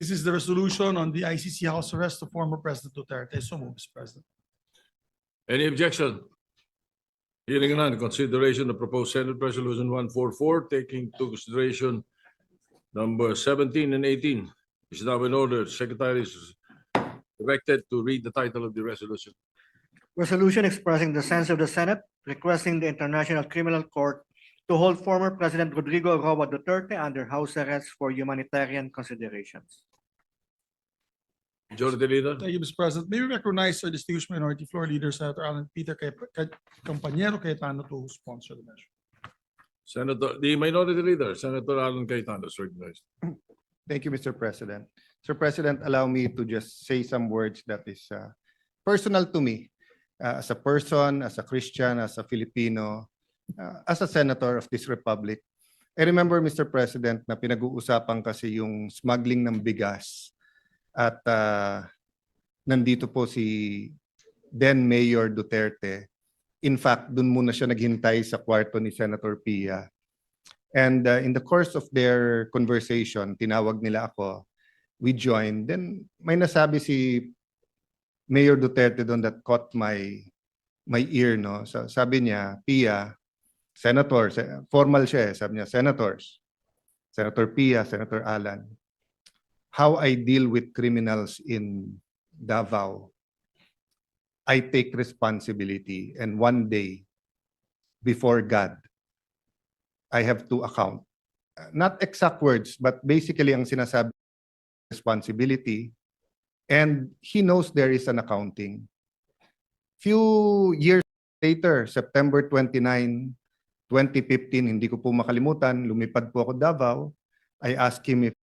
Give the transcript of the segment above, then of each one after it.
This is the resolution on the ICC house arrest of former President Duterte. So move, Mr. President. Any objection? Hearing none, consideration of proposed Senate Resolution one four four, taking to consideration number seventeen and eighteen is now in order. Secretary is directed to read the title of the resolution. Resolution expressing the sense of the Senate requesting the International Criminal Court to hold former President Rodrigo Roa Duterte under house arrest for humanitarian considerations. Majority Leader, Thank you, Mr. President. May we recognize our distinguished minority floor leader, Senator Alan Peter Cay- Cay- Compañero Cayetano to sponsor the measure. Senator, the Minority Leader, Senator Alan Cayetano is recognized. Thank you, Mr. President. Sir President, allow me to just say some words that is uh, personal to me uh, as a person, as a Christian, as a Filipino, uh, as a senator of this republic. I remember, Mr. President, na pinag-uusapan kasi yung smuggling ng bigas at uh, nandito po si then Mayor Duterte. In fact, dun muna siya naghintay sa kwarto ni Senator Pia. And uh, in the course of their conversation, tinawag nila ako, we joined. Then may nasabi si Mayor Duterte doon that caught my my ear, no? So, sabi niya, Pia, Senator, se- formal siya eh, sabi niya, Senators, Senator Pia, Senator Alan, how I deal with criminals in Davao, I take responsibility and one day before God, I have to account. Not exact words, but basically ang sinasabi responsibility and he knows there is an accounting. Few years later, September 29, 2015, hindi ko po makalimutan, lumipad po ako Davao. I asked him if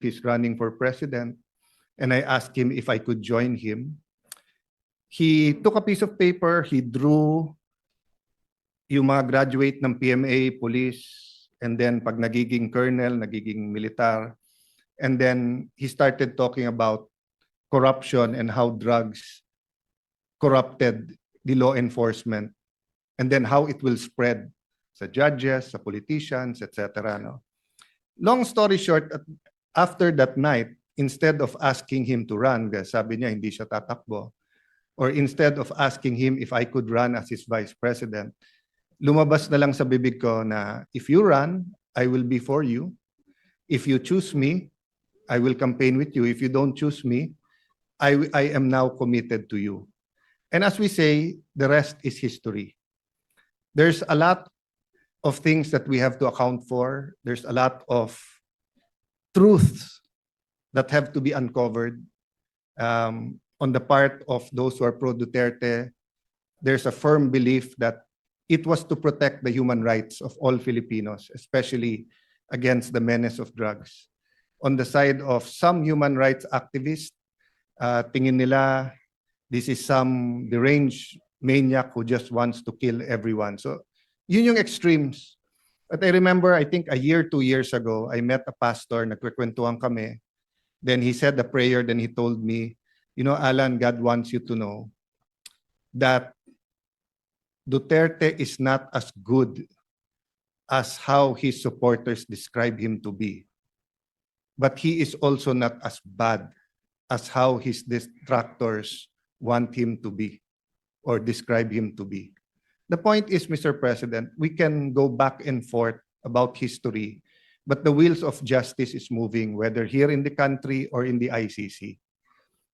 he's running for president and I asked him if I could join him. He took a piece of paper, he drew yung mga graduate ng PMA, police, and then pag nagiging colonel, nagiging militar, and then he started talking about corruption and how drugs corrupted the law enforcement, and then how it will spread sa judges, sa politicians, etc. No? Long story short, after that night, instead of asking him to run, sabi niya hindi siya tatakbo, or instead of asking him if I could run as his vice president, lumabas na lang sa bibig ko na if you run, I will be for you. If you choose me, I will campaign with you. If you don't choose me, I, I am now committed to you. And as we say, the rest is history. There's a lot of things that we have to account for. There's a lot of truths that have to be uncovered um, on the part of those who are pro Duterte. There's a firm belief that it was to protect the human rights of all Filipinos, especially against the menace of drugs. On the side of some human rights activists, uh, tingin nila this is some deranged maniac who just wants to kill everyone. So, yun yung extremes. But I remember, I think a year, two years ago, I met a pastor, nagkwekwentuhan kami. Then he said a prayer, then he told me, you know, Alan, God wants you to know that Duterte is not as good as how his supporters describe him to be. But he is also not as bad as how his detractors want him to be or describe him to be. The point is, Mr. President, we can go back and forth about history, but the wheels of justice is moving, whether here in the country or in the ICC.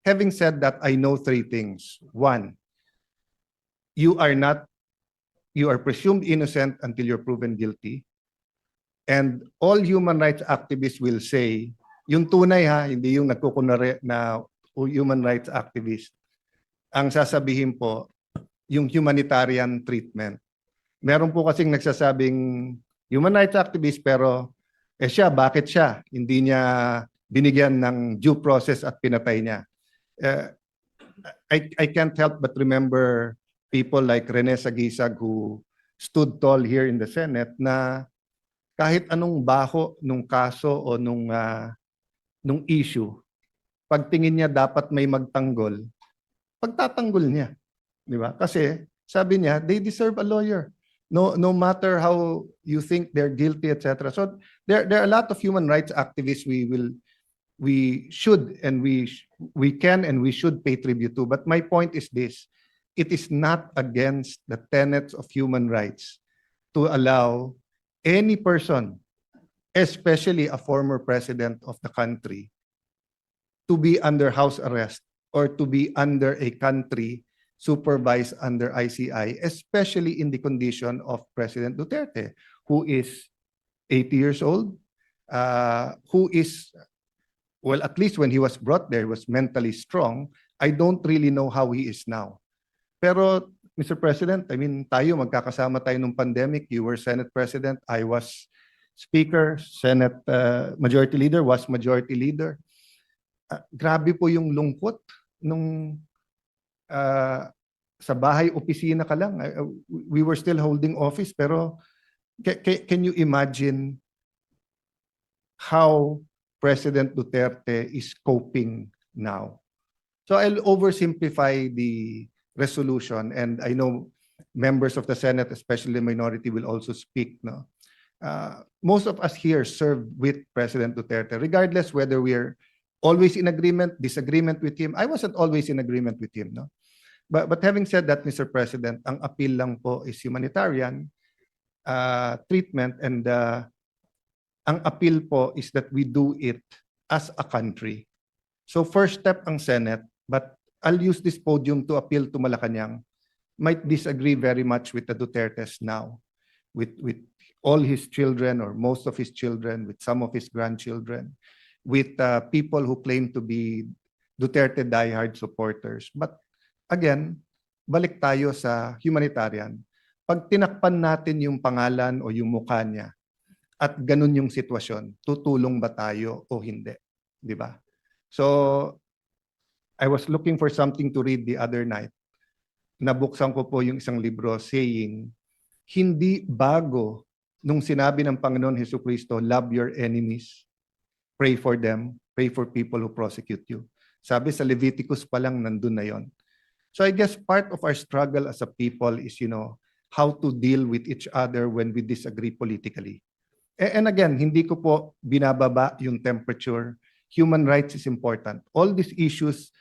Having said that, I know three things. One, you are not, you are presumed innocent until you're proven guilty. And all human rights activists will say, yung tunay ha, hindi yung nagkukunare na human rights activist. Ang sasabihin po, yung humanitarian treatment. Meron po kasing nagsasabing human rights activist pero eh siya, bakit siya? Hindi niya binigyan ng due process at pinatay niya. Eh, I, I can't help but remember people like Rene Sagisag who stood tall here in the Senate na kahit anong baho nung kaso o nung ah, nung issue, pagtingin niya dapat may magtanggol, pagtatanggol niya. Di ba? Kasi sabi niya, they deserve a lawyer. No, no matter how you think they're guilty, etc. So there, there are a lot of human rights activists we will, we should and we, we can and we should pay tribute to. But my point is this, it is not against the tenets of human rights to allow any person, especially a former president of the country, to be under house arrest or to be under a country supervised under ICI, especially in the condition of President Duterte, who is 80 years old, uh, who is, well, at least when he was brought there, was mentally strong. I don't really know how he is now. Pero, Mr. President, I mean, tayo, magkakasama tayo nung pandemic. You were Senate President, I was Speaker, Senate uh, Majority Leader, was Majority Leader. Ah, grabe po yung lungkot nung ah, sa bahay opisina ka lang. Ah, we were still holding office pero ca- ca- can you imagine how President Duterte is coping now? So I'll oversimplify the resolution and I know members of the Senate, especially minority, will also speak. No, uh, most of us here served with President Duterte, regardless whether we're always in agreement, disagreement with him. I wasn't always in agreement with him, no. But but having said that, Mr. President, ang appeal lang po is humanitarian uh, treatment and uh, ang appeal po is that we do it as a country. So first step ang Senate, but I'll use this podium to appeal to Malacanang. Might disagree very much with the Dutertes now, with with all his children or most of his children, with some of his grandchildren with uh, people who claim to be Duterte diehard supporters. But again, balik tayo sa humanitarian. Pag tinakpan natin yung pangalan o yung mukha niya at ganun yung sitwasyon, tutulong ba tayo o hindi? Di ba? So, I was looking for something to read the other night. Nabuksan ko po yung isang libro saying, hindi bago nung sinabi ng Panginoon Heso Kristo, love your enemies, pray for them, pray for people who prosecute you. Sabi sa Leviticus pa lang nandun na yon. So I guess part of our struggle as a people is, you know, how to deal with each other when we disagree politically. And again, hindi ko po binababa yung temperature. Human rights is important. All these issues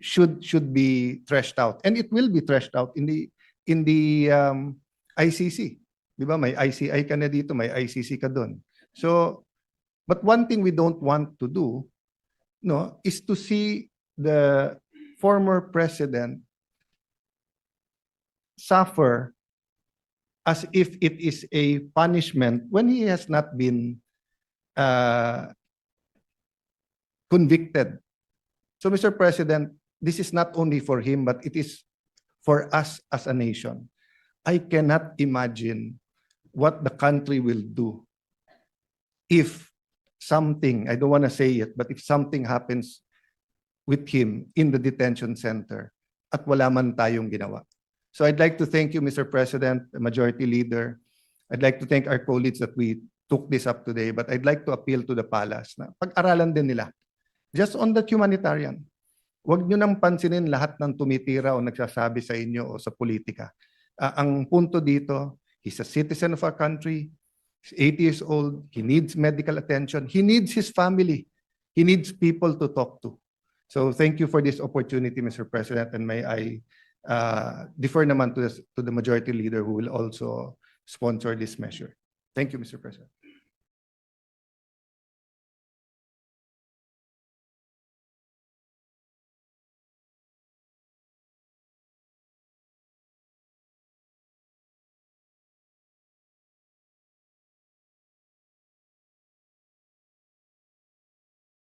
should should be threshed out, and it will be threshed out in the in the um, ICC. Di ba? May ICI ka na dito, may ICC ka doon. So But one thing we don't want to do, no, is to see the former president suffer as if it is a punishment when he has not been uh, convicted. So, Mr. President, this is not only for him, but it is for us as a nation. I cannot imagine what the country will do if something, I don't want to say it, but if something happens with him in the detention center at wala man tayong ginawa. So I'd like to thank you, Mr. President, Majority Leader. I'd like to thank our colleagues that we took this up today, but I'd like to appeal to the palace na pag-aralan din nila. Just on that humanitarian. Huwag nyo nang pansinin lahat ng tumitira o nagsasabi sa inyo o sa politika. Ah, ang punto dito, he's a citizen of our country, He's 80 years old. He needs medical attention. He needs his family. He needs people to talk to. So thank you for this opportunity, Mr. President, and may I uh, defer naman to the, to the majority leader who will also sponsor this measure. Thank you, Mr. President.